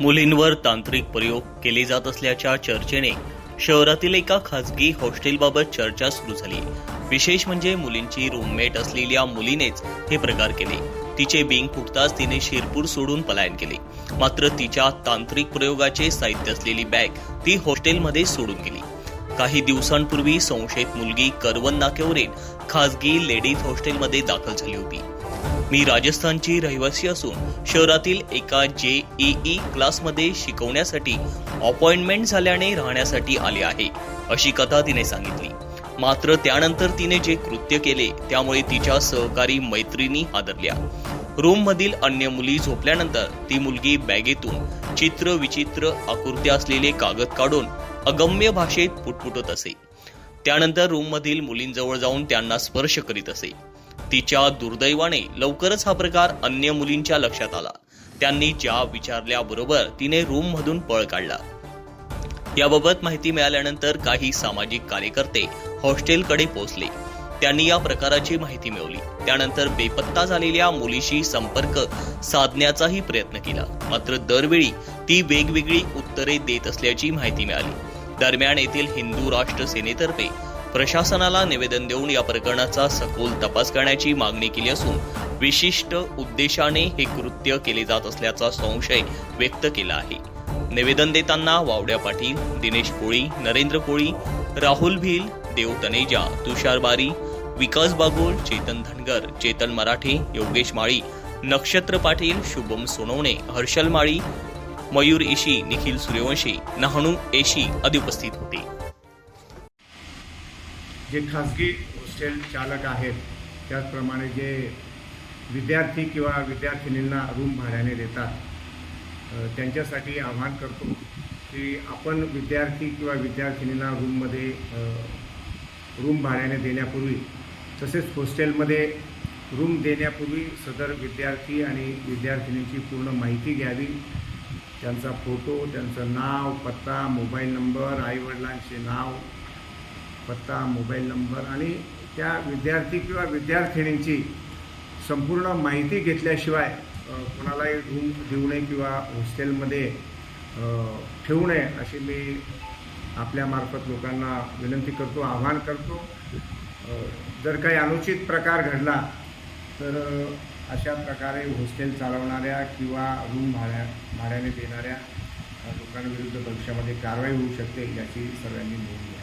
मुलींवर तांत्रिक प्रयोग केले जात असल्याच्या चर्चेने शहरातील एका खासगी हॉस्टेलबाबत चर्चा सुरू झाली. विशेष म्हणजे मुलींची रूममेट असलेल्या मुलीनेच हे प्रकार केले. तिचे बिंग फुटताच तिने शिरपूर सोडून पलायन केले. मात्र तिच्या तांत्रिक प्रयोगाचे साहित्य असलेली बॅग ती हॉस्टेलमध्ये सोडून गेली. काही दिवसांपूर्वी संशयित मुलगी करवन नाक्यावरील खासगी लेडीज हॉस्टेलमध्ये दाखल झाली होती. मी राजस्थानची रहिवासी असून शहरातील एका जे ई क्लासमध्ये शिकवण्यासाठी अपॉइंटमेंट झाल्याने राहण्यासाठी आले आहे अशी कथा तिने सांगितली. मात्र त्यानंतर तिने जे कृत्य केले त्यामुळे तिच्या सहकारी मैत्रिणी हादरल्या. रूममधील अन्य मुली झोपल्यानंतर ती मुलगी बॅगेतून चित्र विचित्र आकृत्या असलेले कागद काढून अगम्य भाषेत पुटपुटत असे. त्यानंतर रूममधील मुलींजवळ जाऊन त्यांना स्पर्श करीत असे. तिच्या दुर्दैवाने लवकरच हा प्रकार अन्य मुलींच्या लक्षात आला. त्यांनी ज्या विचारल्याबरोबर तिने रूम मधून पळ काढला. याबाबत माहिती मिळाल्यानंतर काही सामाजिक कार्यकर्ते हॉस्टेलकडे पोहोचले. त्यांनी या प्रकाराची माहिती मिळवली. त्यानंतर बेपत्ता झालेल्या मुलीशी संपर्क साधण्याचाही प्रयत्न केला. मात्र दरवेळी ती वेगवेगळी उत्तरे देत असल्याची माहिती मिळाली. दरम्यान येथील हिंदू राष्ट्र सेनेतर्फे प्रशासनाला निवेदन देऊन या प्रकरणाचा सखोल तपास करण्याची मागणी केली असून विशिष्ट उद्देशाने हे कृत्य केले जात असल्याचा संशय व्यक्त केला आहे. निवेदन देताना वावड्या पाटील दिनेश कोळी नरेंद्र कोळी राहुल भील देव तनेजा तुषार बारी विकास बागोल चेतन धनगर चेतन मराठे योगेश माळी नक्षत्र पाटील शुभम सोनवणे हर्षल माळी मयूर एशी निखिल सूर्यवंशी नहणू एशी आदी उपस्थित होते. जे खाजगी हॉस्टेल चालक आहेत त्याचप्रमाणे जे विद्यार्थी किंवा विद्यार्थिनींना रूम भाड्याने देतात त्यांच्यासाठी आवाहन करतो की आपण विद्यार्थी किंवा विद्यार्थिनींना रूममध्ये रूम भाड्याने देण्यापूर्वी तसेच हॉस्टेलमध्ये रूम देण्यापूर्वी सदर विद्यार्थी आणि विद्यार्थिनींची पूर्ण माहिती घ्यावी. त्यांचा फोटो त्यांचं नाव पत्ता मोबाईल नंबर आईवडिलांचे नाव पत्ता मोबाईल नंबर आणि त्या विद्यार्थी किंवा विद्यार्थिनींची संपूर्ण माहिती घेतल्याशिवाय कोणालाही रूम देऊ नये किंवा हॉस्टेलमध्ये ठेवू नये अशी मी आपल्यामार्फत लोकांना विनंती करतो आवाहन करतो. जर काही अनुचित प्रकार घडला तर अशा प्रकारे हॉस्टेल चालवणाऱ्या किंवा रूम भाड्या भाड्याने देणाऱ्या लोकांविरुद्ध भविष्यामध्ये कारवाई होऊ शकते याची सर्वांनी नोंद घ्या